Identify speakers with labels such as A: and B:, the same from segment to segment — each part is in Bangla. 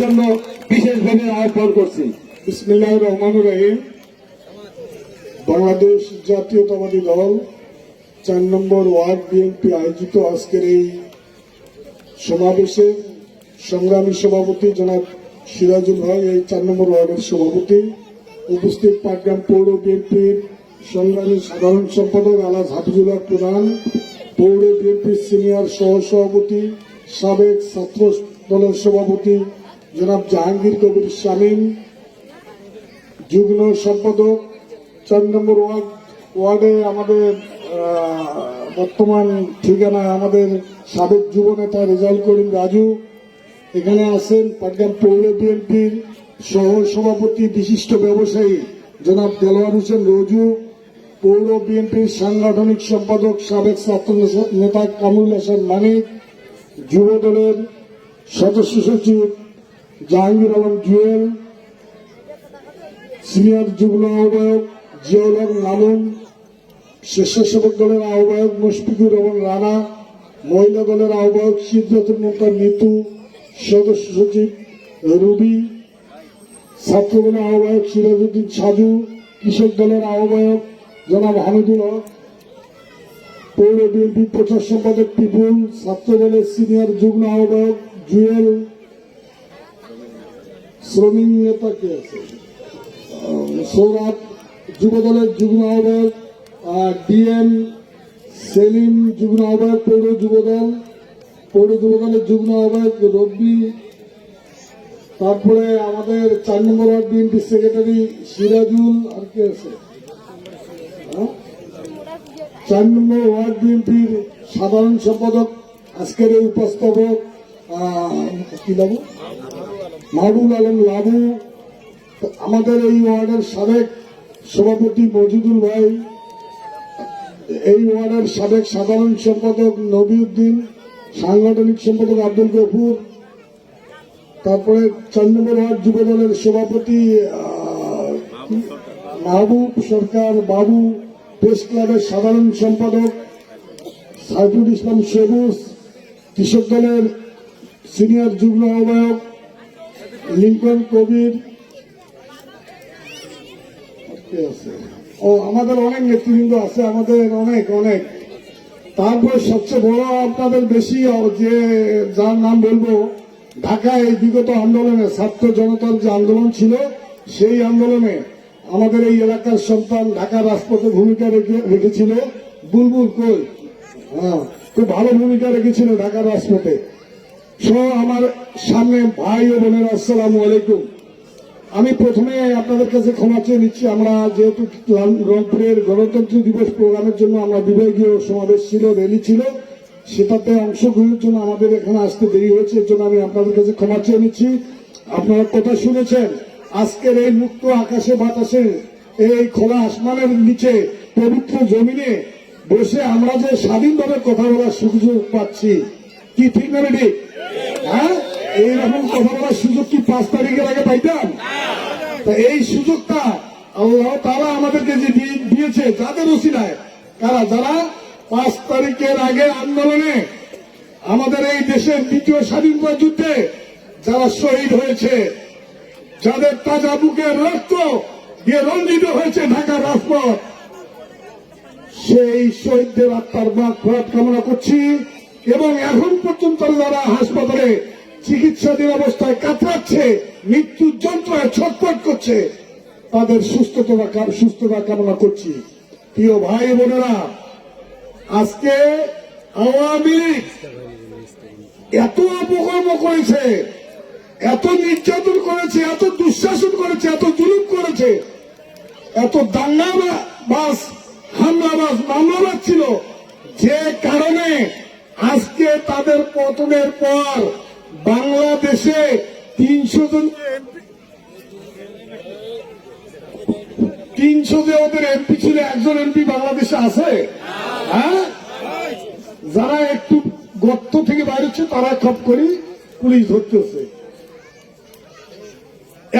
A: জন্য বিশেষভাবে আহ্বান করছি।
B: বিসমিল্লাহ রহমান রহিম। বাংলাদেশ জাতীয়তাবাদী দল, চার নম্বর ওয়ার্ড বিএনপি আয়োজিত আজকের এই সমাবেশে সংগ্রামী সভাপতি জনাব সিরাজুল ভাই, এই চার নম্বর ওয়ার্ডের সভাপতি। উপস্থিত পাটগ্রাম পৌর বিএনপির সংগ্রামী সাধারণ সম্পাদক আলাজ হাফিজুল্লাহ প্রধান, পৌর বিএনপির সিনিয়র সহ সভাপতি সাবেক ছাত্র দলের সভাপতি জনাব জাহাঙ্গীর কবির শামীম, যুগ্ম সম্পাদক চার নম্বর ওয়ার্ড, ওয়ার্ডে আমাদের বর্তমান ঠিকানায় আমাদের সাবেক যুব নেতা রেজাউল করিম রাজু। এখানে আছেন পাটগ্রাম পৌর বিএনপির সহ সভাপতি বিশিষ্ট ব্যবসায়ী জনাব দেলোয়ার হোসেন রজু, পৌর বিএনপির সাংগঠনিক সম্পাদক সাবেক ছাত্র নেতা কামরুল হাসান মানিক, যুব দলের সদস্য সচিব জাহাঙ্গীর আলম জুয়েল, সিনিয়র যুগ্ম আহ্বায়ক জিয়াউল হক মামুন স্বেচ্ছাসেবক দলের আহ্বায়ক মুশফিকুর রহমান রানা, মহিলা দলের আহ্বায়ক সিদ্ধাতুল মুক্তার নিতু সদস্য সচিব রুবি, ছাত্র আহ্বায়ক সিরাজউদ্দিন সাজু, কৃষক দলের আহ্বায়ক জনাব হামিদুল হক, পৌর বিএনপি প্রচার সম্পাদক পিপুল, ছাত্র দলের সিনিয়র যুগ্ম আহ্বায়ক জুয়েল শ্রমিক নেতা কে আছে? সৌরভ যুব দলের যুগ্ম আহ্বায়ক ডিএম সেলিম যুগ্ম আহ্বায়ক, পৌর যুব দল পৌর যুব দলের যুগ্ম আহ্বায়ক রব্বি। তারপরে আমাদের চার নম্বর ওয়ার্ড বিএনপি সেক্রেটারি সিরাজুল, আর কে আছে? হ্যাঁ? চার নম্বর ওয়ার্ড বিএনপির সাধারণ সম্পাদক, আজকের এই উপস্থাপক কি লাবু মাহবুব আলম লাবু, আমাদের এই ওয়ার্ডের সাবেক সভাপতি মজিদুল ভাই, এই ওয়ার্ডের সাবেক সাধারণ সম্পাদক নবীউদ্দিন, সাংগঠনিক সম্পাদক আব্দুল গফুর, তারপরে চার নম্বর ওয়ার্ড যুব দলের সভাপতি মাহবুব সরকার বাবু, প্রেস ক্লাবের সাধারণ সম্পাদক সাইফুল ইসলাম সবুজ, কৃষক দলের সিনিয়র যুগ্ম আহ্বায়ক লিঙ্কন কবির? ও, আমাদের অনেক নেতৃবৃন্দ আছে, আমাদের অনেক অনেক। তারপরে সবচেয়ে বড় আপনাদের বেশি যে, যার নাম বলব, ঢাকায় এই বিগত আন্দোলনে ছাত্র জনতার যে আন্দোলন ছিল, সেই আন্দোলনে আমাদের এই এলাকার সন্তান ঢাকা রাজপথে ভূমিকা রেখে- রেখেছিল। বুলবুল কই? হ্যাঁ খুব ভালো ভূমিকা রেখেছিল ঢাকা রাজপথে। আমার সামনে ভাই ও বোনেরা, আসসালামু আলাইকুম। আমি প্রথমে আপনাদের কাছে ক্ষমা চেয়ে নিচ্ছি, আমরা যেহেতু রংপুরের গণতন্ত্র দিবস প্রোগ্রামের জন্য আমরা বিভাগীয় সমাবেশ ছিল, র্যালি ছিল, সেটাতে অংশগ্রহণের জন্য আমাদের এখানে আসতে দেরি হয়েছে, এর জন্য আমি আপনাদের কাছে ক্ষমা চেয়ে নিচ্ছি। আপনারা কথা শুনেছেন, আজকের এই মুক্ত আকাশে বাতাসে, এই খোলা আসমানের নিচে, পবিত্র জমিনে বসে আমরা যে স্বাধীনভাবে কথা বলার সুযোগ পাচ্ছি কি ঠিক না ঠিক হ্যাঁ? এইরকম কথা বলার সুযোগ কি পাঁচ তারিখের আগে পাইতাম? তা এই সুযোগটা তারা আমাদেরকে যে দিয়েছে, যাদের ওসিলায় কারা? যারা পাঁচ তারিখের আগে আন্দোলনে আমাদের এই দেশের দ্বিতীয় স্বাধীনতা যুদ্ধে যারা শহীদ হয়েছে, যাদের তাজা বুকের রক্ত দিয়ে রঞ্জিত হয়েছে ঢাকা রাজপথ, সেই শহীদদের আত্মার ফেরত কামনা করছি। এবং এখন পর্যন্ত যারা হাসপাতালে চিকিৎসাধীন অবস্থায় কাতরাচ্ছে, মৃত্যুর যন্ত্রণায় ছটফট করছে। তাদের সুস্থতা সুস্থতা কামনা করছি। প্রিয় ভাই বোনেরা, আজকে আওয়ামী লীগ এত অপকর্ম করেছে, এত নির্যাতন করেছে, এত দুঃশাসন করেছে, এত জুলুম করেছে। এত দাঙ্গাবাস হামলাবাস মামলাবাস ছিল। যে কারণে আজকে তাদের পতনের পর বাংলাদেশে তিনশো জন তিনশো যে ওদের এমপি ছিল, একজন এমপি বাংলাদেশে আছে? হ্যাঁ? যারা একটু গর্ত থেকে বাইরেছে তারা খপ করি পুলিশ ধরতেছে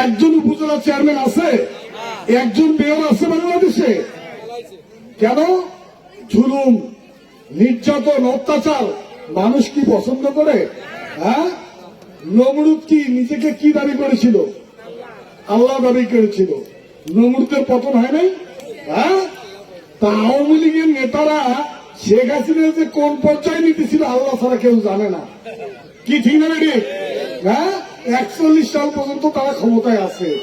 B: একজন উপজেলা চেয়ারম্যান আছে, একজন মেয়র আছে বাংলাদেশে। কেন? জুলুম। নির্যাতন, অত্যাচার, মানুষ কি পছন্দ করে? হ্যাঁ? নমরুদ কি নিজেকে কি দাবি করেছিল? আল্লাহ দাবি করেছিল। নমরুদের পতন হয় নাই? হ্যাঁ? তা আওয়ামী লীগের নেতারা শেখ হাসিনা যে কোন পর্যায়ে নিতেছিল আল্লাহ ছাড়া কেউ জানে না। কি ঠিক না রে হ্যাঁ? একচল্লিশ সাল পর্যন্ত তারা ক্ষমতায় আছে।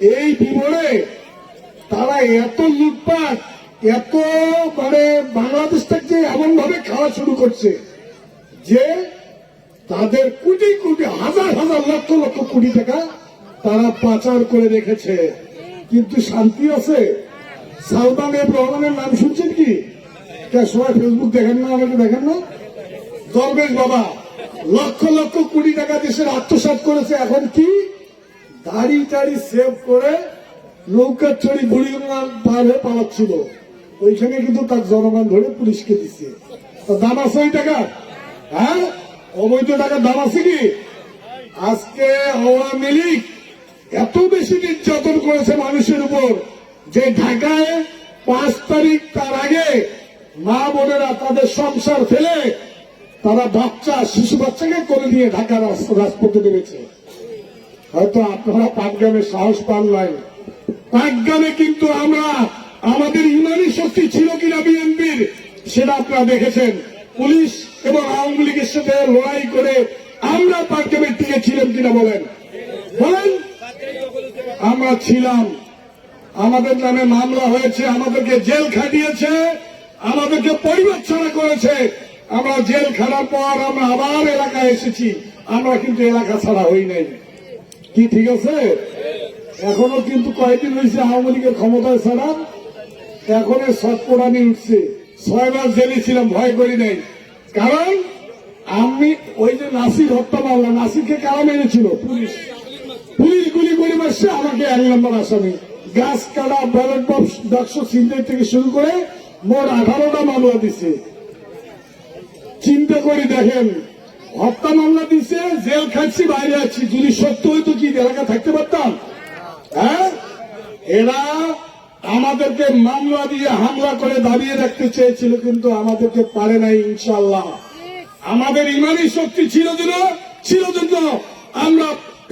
B: এই বিবরে তারা এত লুটপাট এত মানে বাংলাদেশটাকে এমন ভাবে খাওয়া শুরু করছে যে তাদের কোটি কোটি, হাজার হাজার লক্ষ লক্ষ কোটি টাকা তারা পাচার করে রেখেছে। কিন্তু শান্তি আছে? সালমান এফ রহমানের নাম শুনছেন কি? সবাই ফেসবুক দেখেন না, আমাকে দেখেন না? দরবেশ বাবা, লক্ষ লক্ষ কোটি টাকা দেশের আত্মসাৎ করেছে। এখন কি? দাড়ি টাড়ি সেভ করে নৌকার পার হয়ে পালাচ্ছিল। ওইখানে কিন্তু তার জনগণ ধরে পুলিশকে দিচ্ছে তো দাম আছে ওই টাকা হ্যাঁ? অবৈধ টাকার দাম আছে কি? আজকে আওয়ামী লীগ এত বেশি নির্যাতন করেছে মানুষের উপর যে ঢাকায় পাঁচ তারিখ তার আগে মা বোনেরা তাদের সংসার ফেলে তারা বাচ্চা, শিশু বাচ্চাকে করে নিয়ে ঢাকার রাজপথে নেমেছে। হয়তো আপনারা পাটগ্রামে সাহস পান নাই। পাটগ্রামে কিন্তু আমরা আমাদের ইমানি শক্তি ছিল কিনা বিএনপির, সেটা আপনারা দেখেছেন। পুলিশ এবং আওয়ামী লীগের সাথে লড়াই করে আমরা পাটগ্রামের টিকে ছিলাম কিনা বলেন। বলেন। আমরা ছিলাম। আমাদের নামে মামলা হয়েছে, আমাদেরকে জেল খাটিয়েছে, আমাদেরকে পরিবার ছাড়া করেছে। আমরা জেল খাটার পর আমরা আবার এলাকায় এসেছি। আমরা কিন্তু এলাকা ছাড়া হই নাই। কি ঠিক আছে? এখনও কিন্তু কয়েকদিন হয়েছে আওয়ামী লীগের ক্ষমতায় ছাড়া। এখন সৎপোড়ানি উঠছে। ছয় মাস জেলে ছিলাম ভয় করি নাই। কারণ আমি ওই যে নাসির হত্যা মামলা, নাসিরকে কারা মেরেছিল? পুলিশ। পুলিশ গুলি করে মারছে, আমাকে এক নম্বর আসামি। গাছ কাটা, ব্যালট বক্স বাক্স ছিনতাই থেকে শুরু করে মোট আঠারোটা মামলা দিছে। চিন্তা করে দেখেন, হত্যা মামলা দিছে, জেল খাচ্ছি বাইরে আছি। যদি সত্য হইতো কি এলাকা থাকতে পারতাম? হ্যাঁ? এরা আমাদেরকে মামলা দিয়ে হামলা করে দাঁড়িয়ে রাখতে চেয়েছিল, কিন্তু আমাদেরকে পারে নাই ইনশাল্লাহ আমাদের ইমানি শক্তি ছিল জন্য ছিল জন্য আমরা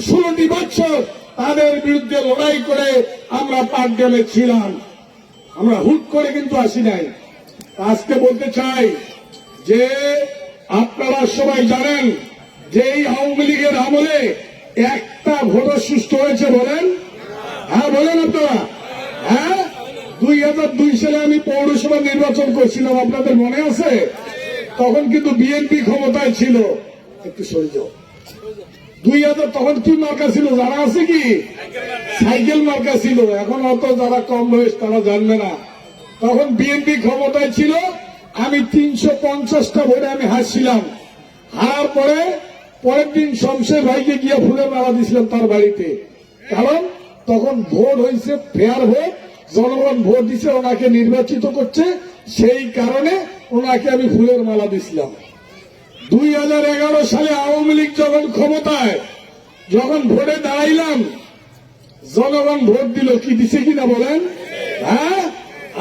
B: ষোলোটি বছর তাদের বিরুদ্ধে লড়াই করে আমরা পাটগ্রামে ছিলাম। আমরা হুট করে কিন্তু আসি নাই। আজকে বলতে চাই যে, আপনারা সবাই জানেন যে এই আওয়ামী লীগের আমলে একটা ভোটার সুস্থ হয়েছে বলেন? হ্যাঁ বলেন আপনারা। হ্যাঁ? দুই হাজার দুই সালে আমি পৌরসভা নির্বাচন করছিলাম, আপনাদের মনে আছে? তখন কিন্তু বিএনপি ক্ষমতায় ছিল। একটু দুই হাজার, তখন কি মার্কা ছিল? জানা আছে কি? সাইকেল মার্কা ছিল। এখন অত যারা কম বয়স, তারা জানবে না। তখন বিএনপি ক্ষমতায় ছিল, আমি তিনশো পঞ্চাশটা ভোটে আমি হারছিলাম। হারার পরে পরের দিন শমশের ভাইকে গিয়ে ফুলের মালা দিয়েছিলাম তার বাড়িতে। কারণ তখন ভোট হয়েছে ফেয়ার ভোট জনগণ ভোট দিছে, ওনাকে নির্বাচিত করছে। সেই কারণে ওনাকে আমি ফুলের মালা দিছিলাম। দুই হাজার এগারো সালে আওয়ামী লীগ যখন ক্ষমতায়, যখন ভোটে দাঁড়াইলাম, জনগণ ভোট দিল, কি দিছে কিনা বলেন? হ্যাঁ?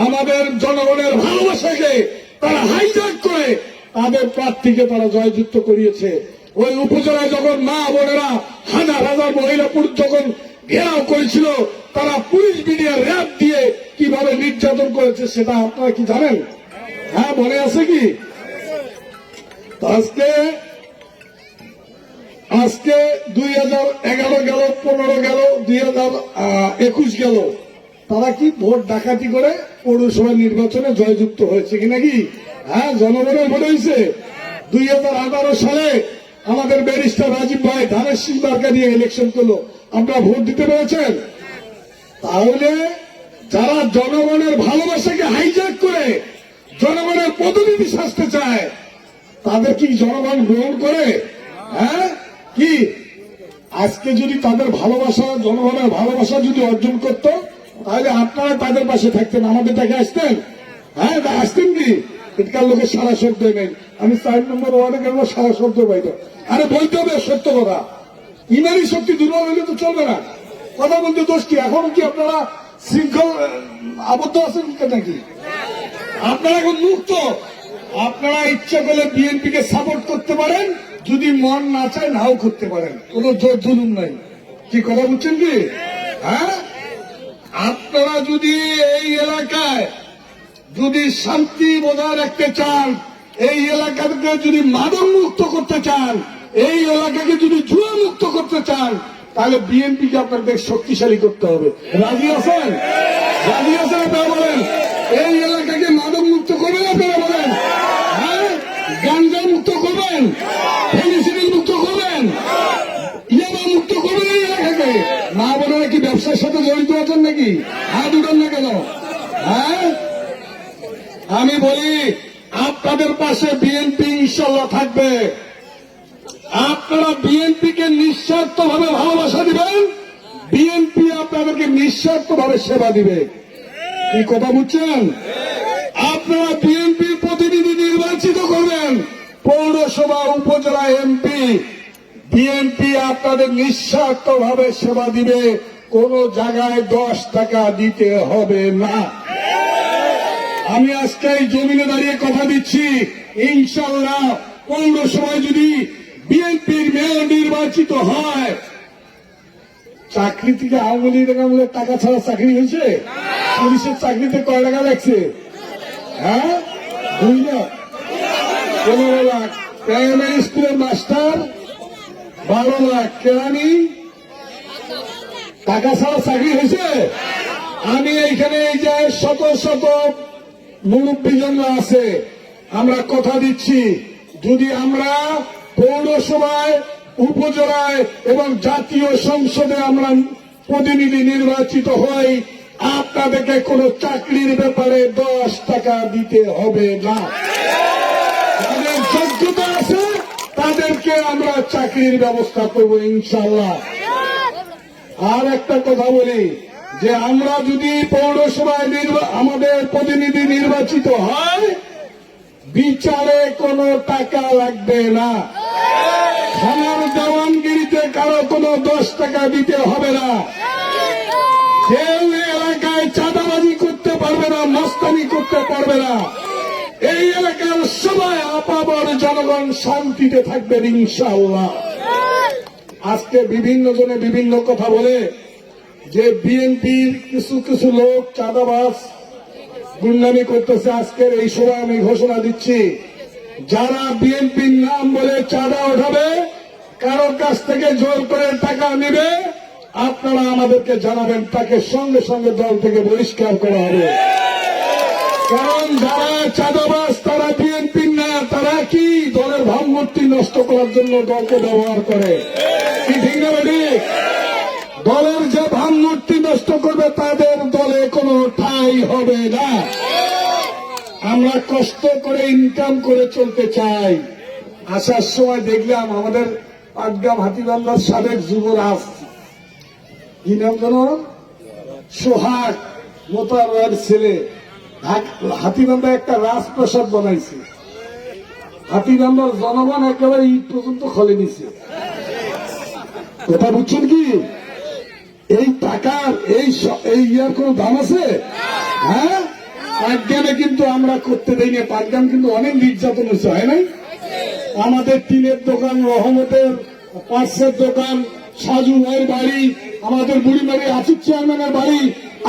B: আমাদের জনগণের ভালোবাসাকে তারা হাইজাক করে, তাদের প্রার্থীকে তারা জয়যুক্ত করিয়েছে। ওই উপজেলায় যখন মা বোনেরা হাজার হাজার মহিলা পুরুষ যখন ঘেরাও করেছিল, তারা পুলিশ মিডিয়া র্যাব দিয়ে কীভাবে নির্যাতন করেছে সেটা আপনারা কি জানেন? হ্যাঁ মনে আছে কি? আজকে আজকে দুই হাজার এগারো গেল, পনেরো গেল, দুই হাজার একুশ গেল। তারা কি ভোট ডাকাতি করে পৌরসভা নির্বাচনে জয়যুক্ত হয়েছে কি নাকি? হ্যাঁ জনগণের ভোট হয়েছে। দুই হাজার আঠারো সালে আমাদের ব্যারিস্টার রাজীব ভাই ধানের সিং মার্কা নিয়ে ইলেকশন করল। আপনারা ভোট দিতে পেরেছেন? তাহলে যারা জনগণের ভালোবাসাকে হাইজ্যাক করে জনগণের প্রতিনিধি সাজতে চায়, তাদের কি জনগণ গ্রহণ করে? হ্যাঁ? কি? আজকে যদি তাদের ভালোবাসা, জনগণের ভালোবাসা যদি অর্জন করত, তাহলে আপনারা তাদের পাশে থাকতেন, আমাদের তাকে আসতেন। হ্যাঁ আসতেন কি? এটার লোকের সারা শব্দ নেই। আমি চার নম্বর ওয়ার্ডে গেল সারা শব্দ পাইতো আরে বলতে হবে, সত্য কথা। ইমানি শক্তি দুর্বল হলে তো চলবে না। কথা বলতে দোষ কি? এখন কি আপনারা শৃঙ্খল আবদ্ধ আছেন নাকি? আপনারা এখন মুক্ত। আপনারা ইচ্ছা করলে বিএনপি কে সাপোর্ট করতে পারেন, যদি মন না চায় নাও করতে পারেন। কোনো জোর জুলুম নাই। কি কথা বুঝছেন কি? হ্যাঁ? আপনারা যদি এই এলাকায় যদি শান্তি বজায় রাখতে চান, এই এলাকাকে যদি মাদক মুক্ত করতে চান, এই এলাকাকে যদি জুয়া মুক্ত করতে চান, তাহলে বিএনপিকে আপনাদের শক্তিশালী করতে হবে। রাজি আছেন? রাজি আছেন আপনারা বলেন? এই এলাকাকে মাদক মুক্ত করবেন আপনারা বলেন? হ্যাঁ? গাঞ্জা মুক্ত করবেন মুক্ত করবেন? মুক্ত করবেন এই এলাকাকে? না বলে কি ব্যবসার সাথে জড়িত আছেন নাকি? হাত উঠান না কেন? হ্যাঁ? আমি বলি, আপনাদের পাশে বিএনপি ইনশাল্লাহ থাকবে। আপনারা বিএনপিকে নিঃস্বার্থ ভাবে ভালোবাসা দিবেন, বিএনপি আপনাদেরকে নিঃস্বার্থ ভাবে সেবা দিবে। কি কথা বুঝছেন? আপনারা বিএনপির প্রতিনিধি নির্বাচিত করবেন, পৌরসভা, উপজেলা এমপি বিএনপি আপনাদের নিঃস্বার্থ সেবা দিবে, কোন জায়গায় দশ টাকা দিতে হবে না। আমি আজকে এই জমিনে দাঁড়িয়ে কথা দিচ্ছি। ইনশাল্লাহ পৌরসভায় যদি বিএনপির মেয়র নির্বাচিত হয় চাকরি থেকে আওয়ামী লীগ আমলের টাকা ছাড়া চাকরি হয়েছে? পুলিশের চাকরিতে কয় টাকা লাগছে? হ্যাঁ? পনেরো লাখ। প্রাইমারি স্কুলের মাস্টার, বারো লাখ। কেরানি? টাকা ছাড়া চাকরি হয়েছে? আমি এইখানে এই যে শত শত মুরব্বীজনরা আছে, আমরা কথা দিচ্ছি। যদি আমরা পৌরসভায়, উপজেলায় এবং জাতীয় সংসদে আমরা প্রতিনিধি নির্বাচিত হই, আপনাদেরকে কোনো চাকরির ব্যাপারে দশ টাকা দিতে হবে না। যাদের যোগ্যতা আছে, তাদেরকে আমরা চাকরির ব্যবস্থা করব ইনশাল্লাহ। আর একটা কথা বলি যে আমরা যদি পৌরসভায় আমাদের প্রতিনিধি নির্বাচিত হয়, বিচারে কোনো টাকা লাগবে না। থানার দেওয়ানগিরিতে কারও কোনো দশ টাকা দিতে হবে না। কেউ এলাকায় চাঁদাবাজি করতে পারবে না, মস্তানি করতে পারবে না। এই এলাকার সবাই আপাবর জনগণ শান্তিতে থাকবে ইনশাআল্লাহ। আজকে বিভিন্ন জনে বিভিন্ন কথা বলে যে বিএনপির কিছু কিছু লোক চাঁদাবাজ গুন্ডামি করতেছে আজকের এই সময় আমি ঘোষণা দিচ্ছি। যারা বিএনপির নাম বলে চাঁদা ওঠাবে, কারোর কাছ থেকে জোর করে টাকা নেবে, আপনারা আমাদেরকে জানাবেন, তাকে সঙ্গে সঙ্গে দল থেকে বহিষ্কার করা হবে। কারণ যারা চাঁদাবাস তারা বিএনপির না, তারা কি দলের ভাবমূর্তি নষ্ট করার জন্য দলকে ব্যবহার করে? কি ঠিক না? দলের যে ভাবমূর্তি নষ্ট করবে, তাদের দলে কোনো ঠাই হবে না। আমরা কষ্ট করে ইনকাম করে চলতে চাই। আসার সময় দেখলাম আমাদের পাটগ্রাম হাতিবান্ধার সাবেক যুবরাজ। কি নাম জানো সোহাগ মোতার ছেলে। হাতিবান্ধা একটা রাজপ্রাসাদ বানাইছে। হাতিবান্ধার জনগণ একেবারে ইট পর্যন্ত খলে নিছে। কথা বুঝছেন কি? এই টাকার, এই ইয়ার কোন দাম আছে? হ্যাঁ? পাটগ্রামে কিন্তু আমরা করতে দেই না। পাটগ্রাম কিন্তু অনেক নির্যাতন হয়েছে, হয় নাই? আমাদের টিনের দোকান, রহমতের পার্সের দোকান, সাজু ভাইয়ের বাড়ি, আমাদের বুড়িমারি আসিফ চেয়ারম্যানের বাড়ি,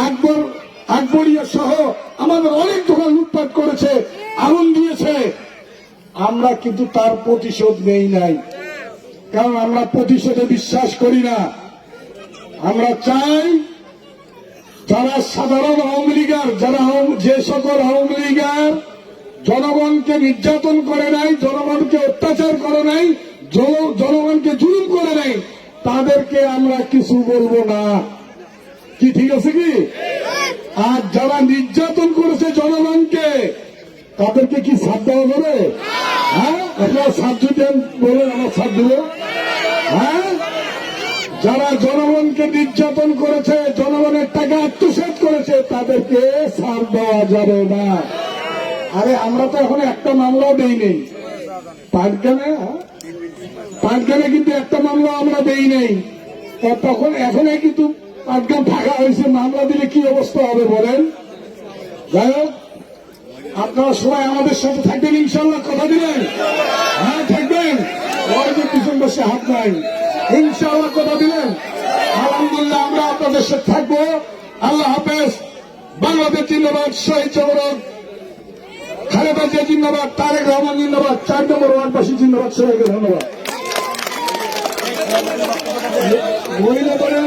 B: আকবর, আকবরিয়া সহ আমাদের অনেক দোকান লুটপাট করেছে, আগুন দিয়েছে। আমরা কিন্তু তার প্রতিশোধ নেই নাই। কারণ আমরা প্রতিশোধে বিশ্বাস করি না। আমরা চাই যারা সাধারণ আওয়ামী লীগার, যারা যে সকল আওয়ামী লীগার জনগণকে নির্যাতন করে নাই, জনগণকে অত্যাচার করে নাই জনগণকে জুলুম করে নাই, তাদেরকে আমরা কিছু বলব না। কি, ঠিক আছে কি? আর যারা নির্যাতন করেছে জনগণকে, তাদেরকে কি সাথ দেওয়া যাবে হ্যাঁ? আপনারা সাথ যদি বলেন, আমার সাথ দেবো। হ্যাঁ? যারা জনগণকে নির্যাতন করেছে, জনগণের টাকা আত্মসাত করেছে, তাদেরকে ছাড় দেওয়া যাবে না। আরে, আমরা তো এখন একটা মামলাও দেই নেই পাটগ্রামে পাটগ্রামে কিন্তু একটা মামলা আমরা দেই নেই। তখন এখনই কিন্তু পাটগ্রাম ফাঁকা হয়েছে। মামলা দিলে কি অবস্থা হবে বলেন? যাই হোক, আপনারা সবাই আমাদের সাথে থাকবেন ইনশাল্লাহ কথা দিলেন? হ্যাঁ থাকবেন। পিছন বসে হাত নাই। ইনশাআল্লাহ কথা দিলেন। আলহামদুলিল্লাহ আমরা আপনাদের সাথে থাকব। আল্লাহ হাফেজ। বাংলাদেশ জিন্দাবাদ, শহীদ চৌরণ খালেদা জিয়া জিন্দাবাদ, তারেক রহমান জিন্দাবাদ, চার নম্বর ওয়ার্ডবাসী জিন্দাবাদ, সবাইকে ধন্যবাদ। মহিলা দলের